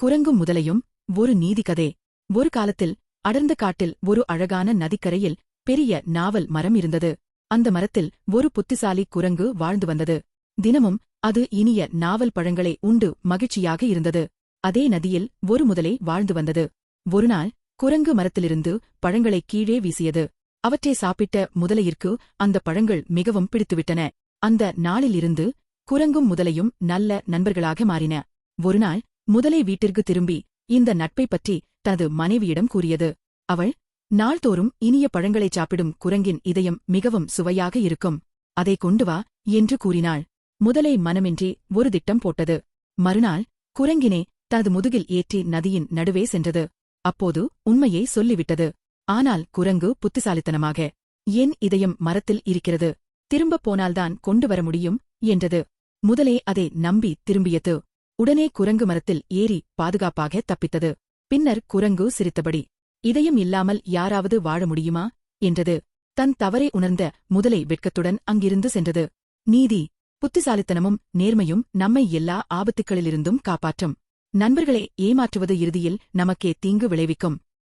குரங்கும் முதலையும் ஒரு நீதிக்கதை ஒரு காலத்தில் அடர்ந்த காட்டில் ஒரு அழகான நதிக்கரையில் பெரிய நாவல் மரம் இருந்தது. அந்த மரத்தில் ஒரு புத்திசாலி குரங்கு வாழ்ந்து வந்தது. தினமும் அது இனிய நாவல் பழங்களை உண்டு மகிழ்ச்சியாக இருந்தது. அதே நதியில் ஒரு முதலை வாழ்ந்து வந்தது. ஒருநாள் குரங்கு மரத்திலிருந்து பழங்களை கீழே வீசியது. அவற்றை சாப்பிட்ட முதலையிற்கு அந்த பழங்கள் மிகவும் பிடித்துவிட்டன. அந்த நாளிலிருந்து குரங்கும் முதலையும் நல்ல நண்பர்களாக மாறின. ஒருநாள் முதலை வீட்டிற்கு திரும்பி இந்த நட்பை பற்றி தனது மனைவியிடம் கூறியது. அவள் நாள்தோறும் இனிய பழங்களைச் சாப்பிடும் குரங்கின் இதயம் மிகவும் சுவையாக இருக்கும். அதை கொண்டு வா என்று கூறினாள். முதலை மனமின்றி ஒரு திட்டம் போட்டது. மறுநாள் குரங்கினே தனது முதுகில் ஏற்றி நதியின் நடுவே சென்றது. அப்போது உண்மையை சொல்லிவிட்டது. ஆனால் குரங்கு புத்திசாலித்தனமாக என் இதயம் மரத்தில் இருக்கிறது. திரும்பப் போனால்தான் கொண்டு வர முடியும் என்றது. முதலே அதை நம்பி திரும்பியது. உடனே குரங்கு மரத்தில் ஏறி பாதுகாப்பாக தப்பித்தது. பின்னர் குரங்கு சிரித்தபடி இதயம் இல்லாமல் யாராவது வாழ முடியுமா? என்றது. தன் தவறை உணர்ந்த முதலை வெட்கத்துடன் அங்கிருந்து சென்றது. நீதி புத்திசாலித்தனமும் நேர்மையும் நம்மை எல்லா ஆபத்துக்களிலிருந்தும் காப்பாற்றும். நண்பர்களை ஏமாற்றுவது இறுதியில் நமக்கே தீங்கு விளைவிக்கும்.